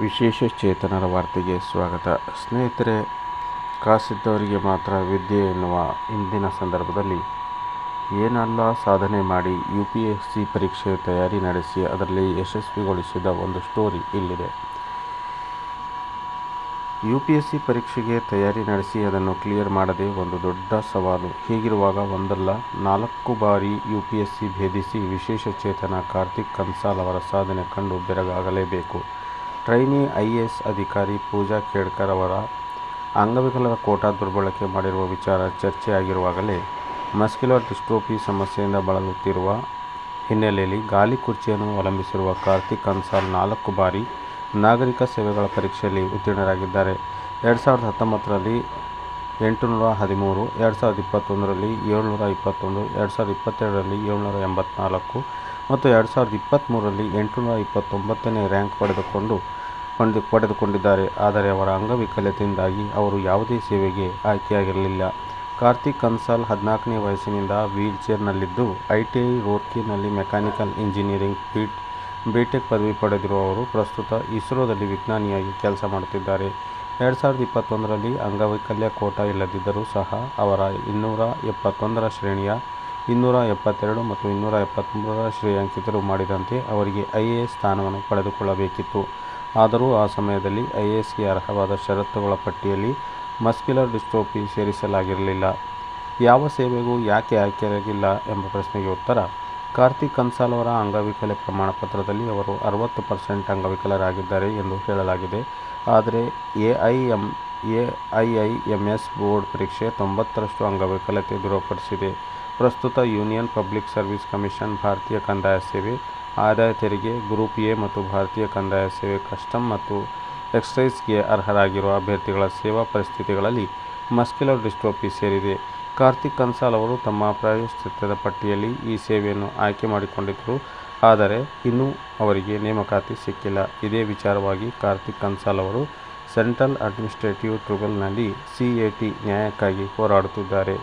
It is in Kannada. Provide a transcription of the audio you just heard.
ವಿಶೇಷ ಚೇತನರ ವಾರ್ತೆಗೆ ಸ್ವಾಗತ. ಸ್ನೇಹಿತರೆ, ಕಾಸಿದ್ದವರಿಗೆ ಮಾತ್ರ ವಿದ್ಯೆ ಎನ್ನುವ ಇಂದಿನ ಸಂದರ್ಭದಲ್ಲಿ ಏನೆಲ್ಲ ಸಾಧನೆ ಮಾಡಿ ಯು ಪಿ ಎಸ್ ಸಿ ಪರೀಕ್ಷೆ ತಯಾರಿ ನಡೆಸಿ ಅದರಲ್ಲಿ ಯಶಸ್ವಿಗೊಳಿಸಿದ ಒಂದು ಸ್ಟೋರಿ ಇಲ್ಲಿದೆ. ಯು ಪಿ ಎಸ್ ಸಿ ಪರೀಕ್ಷೆಗೆ ತಯಾರಿ ನಡೆಸಿ ಅದನ್ನು ಕ್ಲಿಯರ್ ಮಾಡದೆ ಒಂದು ದೊಡ್ಡ ಸವಾಲು. ಹೀಗಿರುವಾಗ ಒಂದಲ್ಲ, ನಾಲ್ಕು ಬಾರಿ ಯು ಪಿ ಎಸ್ ಸಿ ಭೇದಿಸಿ ವಿಶೇಷ ಚೇತನ ಕಾರ್ತಿಕ್ ಕನ್ಸಾಲ್ ಅವರ ಸಾಧನೆ ಕಂಡು ಬೆರಗಾಗಲೇಬೇಕು. ಟ್ರೈನಿ ಐ ಎ ಎಸ್ ಅಧಿಕಾರಿ ಪೂಜಾ ಖೇಡ್ಕರ್ ಅವರ ಅಂಗವಿಕಲರ ಕೋಟಾ ದುರ್ಬಳಕೆ ಮಾಡಿರುವ ವಿಚಾರ ಚರ್ಚೆಯಾಗಿರುವಾಗಲೇ ಮಸ್ಕ್ಯುಲರ್ ಡಿಸ್ಟ್ರೋಫಿ ಸಮಸ್ಯೆಯಿಂದ ಬಳಲುತ್ತಿರುವ ಹಿನ್ನೆಲೆಯಲ್ಲಿ ಗಾಲಿ ಕುರ್ಚಿಯನ್ನು ಅವಲಂಬಿಸಿರುವ ಕಾರ್ತಿಕ್ ಕನ್ಸಾಲ್ ನಾಲ್ಕು ಬಾರಿ ನಾಗರಿಕ ಸೇವೆಗಳ ಪರೀಕ್ಷೆಯಲ್ಲಿ ಉತ್ತೀರ್ಣರಾಗಿದ್ದಾರೆ. ಎರಡು ಸಾವಿರದ ಹತ್ತೊಂಬತ್ತರಲ್ಲಿ ಎಂಟುನೂರ ಹದಿಮೂರು, ಎರಡು ಸಾವಿರದ ಇಪ್ಪತ್ತೊಂದರಲ್ಲಿ ಏಳ್ನೂರ ಇಪ್ಪತ್ತೊಂದು, ಎರಡು ಸಾವಿರದ ಇಪ್ಪತ್ತೆರಡರಲ್ಲಿ ಏಳ್ನೂರ ಎಂಬತ್ನಾಲ್ಕು ಮತ್ತು ಎರಡು ಸಾವಿರದ ಇಪ್ಪತ್ತ್ಮೂರರಲ್ಲಿ ಎಂಟುನೂರ ಇಪ್ಪತ್ತೊಂಬತ್ತನೇ ರ್ಯಾಂಕ್ ಪಡೆದುಕೊಂಡು ಪಡೆದು ಪಡೆದುಕೊಂಡಿದ್ದಾರೆ. ಆದರೆ ಅವರ ಅಂಗವಿಕಲತೆಯಿಂದಾಗಿ ಅವರು ಯಾವುದೇ ಸೇವೆಗೆ ಆಯ್ಕೆಯಾಗಿರಲಿಲ್ಲ. ಕಾರ್ತಿಕ್ ಕನ್ಸಾಲ್ ಹದಿನಾಲ್ಕನೇ ವಯಸ್ಸಿನಿಂದ ವೀಲ್ ಚೇರ್ನಲ್ಲಿದ್ದು I T I ರೂರ್ಕಿನಲ್ಲಿ mechanical engineering B B Tech ಪದವಿ ಪಡೆದಿರುವವರು ಪ್ರಸ್ತುತ ಇಸ್ರೋದಲ್ಲಿ ವಿಜ್ಞಾನಿಯಾಗಿ ಕೆಲಸ ಮಾಡುತ್ತಿದ್ದಾರೆ. ಎರಡು ಸಾವಿರದ ಇಪ್ಪತ್ತೊಂದರಲ್ಲಿ ಅಂಗವೈಕಲ್ಯ ಕೋಟಾ ಇಲ್ಲದಿದ್ದರೂ ಸಹ ಅವರ ಇನ್ನೂರ ಎಪ್ಪತ್ತೊಂದರ ಶ್ರೇಣಿಯ, ಇನ್ನೂರ ಎಪ್ಪತ್ತೆರಡು ಮತ್ತು ಇನ್ನೂರ ಎಪ್ಪತ್ತ್ಮೂರರ ಶ್ರೇಯಾಂಕಿತರು ಮಾಡಿದಂತೆ ಅವರಿಗೆ ಐ ಎ ಎಸ್ ಸ್ಥಾನವನ್ನು ಪಡೆದುಕೊಳ್ಳಬೇಕಿತ್ತು. ಆದರೂ ಆ ಸಮಯದಲ್ಲಿ ಐ ಎ ಎಸ್ಗೆ ಅರ್ಹವಾದ ಷರತ್ತುಗಳ ಪಟ್ಟಿಯಲ್ಲಿ ಮಸ್ಕ್ಯುಲರ್ ಡಿಸ್ಟ್ರೋಫಿ ಸೇರಿಸಲಾಗಿರಲಿಲ್ಲ. ಯಾವ ಸೇವೆಗೂ ಯಾಕೆ ಆಯ್ಕೆಯಾಗಿಲ್ಲ ಎಂಬ ಪ್ರಶ್ನೆಗೆ ಉತ್ತರ ಕಾರ್ತಿಕ್ ಕನ್ಸಾಲ್ ಅವರ ಅಂಗವಿಕಲ ಪ್ರಮಾಣ ಪತ್ರದಲ್ಲಿ ಅವರು ಅರವತ್ತು ಪರ್ಸೆಂಟ್ ಅಂಗವಿಕಲರಾಗಿದ್ದಾರೆ ಎಂದು ಹೇಳಲಾಗಿದೆ. ಆದರೆ A I M A I I M S board ಪರೀಕ್ಷೆ ತೊಂಬತ್ತರಷ್ಟು ಅಂಗವಿಕಲತೆ ದೃಢಪಡಿಸಿದೆ. ಪ್ರಸ್ತುತ ಯೂನಿಯನ್ ಪಬ್ಲಿಕ್ ಸರ್ವಿಸ್ ಕಮಿಷನ್ ಭಾರತೀಯ ಕಂದಾಯ ಸೇವೆ, ಆದಾಯ ತೆರಿಗೆ, ಗ್ರೂಪ್ ಎ ಮತ್ತು ಭಾರತೀಯ ಕಂದಾಯ ಸೇವೆ, ಕಸ್ಟಮ್ ಮತ್ತು ಎಕ್ಸೈಸ್ಗೆ ಅರ್ಹರಾಗಿರುವ ಅಭ್ಯರ್ಥಿಗಳ ಸೇವಾ ಪರಿಸ್ಥಿತಿಗಳಲ್ಲಿ ಮಸ್ಕ್ಯುಲರ್ ಡಿಸ್ಟ್ರೋಪಿ ಸೇರಿದೆ. ಕಾರ್ತಿಕ್ ಕನ್ಸಾಲ್ ಅವರು ತಮ್ಮ ಪ್ರಾಯಶ್ಚಿತ್ತದ ಪಟ್ಟಿಯಲ್ಲಿ ಈ ಸೇವೆಯನ್ನು ಆಯ್ಕೆ ಮಾಡಿಕೊಂಡಿದ್ದರು. ಆದರೆ ಇನ್ನೂ ಅವರಿಗೆ ನೇಮಕಾತಿ ಸಿಕ್ಕಿಲ್ಲ. ಇದೇ ವಿಚಾರವಾಗಿ ಕಾರ್ತಿಕ್ ಕನ್ಸಾಲ್ ಅವರು ಸೆಂಟ್ರಲ್ ಅಡ್ಮಿನಿಸ್ಟ್ರೇಟಿವ್ ಟ್ರಿಬ್ಯುನಲ್ನಲ್ಲಿ ಸಿ ಎ ಟಿ ನ್ಯಾಯಕ್ಕಾಗಿ ಹೋರಾಡುತ್ತಿದ್ದಾರೆ.